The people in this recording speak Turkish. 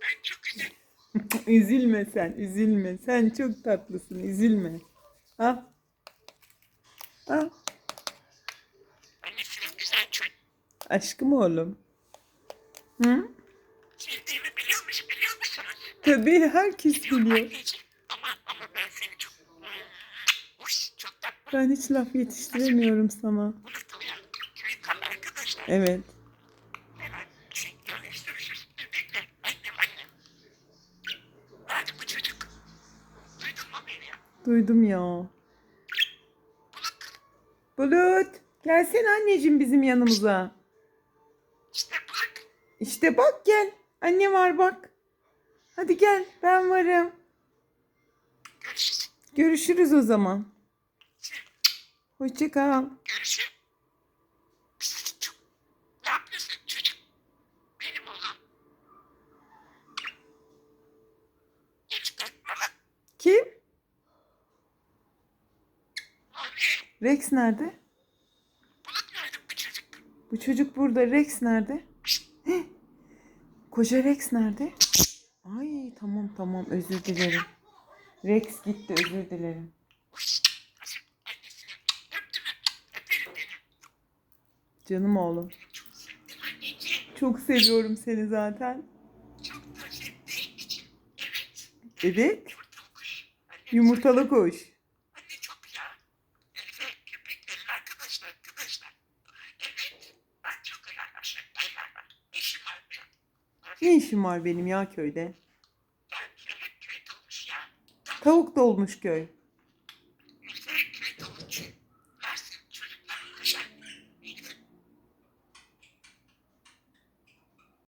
ben çok güzel. üzülme sen, üzülme. Sen çok tatlısın, üzülme. Al. Al. Annesinin güzel çocuk. Aşkım oğlum. Hı? Sevdiğimi biliyormuş biliyor musunuz? Tabii herkes biliyor. Ama, ama ben seni çok... Uş, çok tatlı. Ben hiç laf yetiştiremiyorum sana. Evet. Duydum ya. Bulut. Gelsene anneciğim bizim yanımıza. İşte bak. Gel. Anne var bak. Hadi gel ben varım. Görüşürüz. Görüşürüz o zaman. Hoşça kal. Görüşürüz. Çok... Ne yapıyorsun çocuk? Benim oğlum. Hiç korkma lan. Kim? Abi. Rex nerede? Bu çocuk? Bu çocuk burada. Rex nerede? Heh. Koca Rex nerede? Ay tamam tamam özür dilerim. Rex gitti özür dilerim. Canım oğlum. Çok seviyorum seni zaten. Evet. Yumurtalı kuş. Anne, Yumurtalı kuş. Anne çok ya. Evet köpeklerin arkadaşlar arkadaşlar. Evet. Ben çok ayarlaşım. Ayarlar. İşim var benim. Ne işim var benim ya köyde? Tavuk dolmuş köy.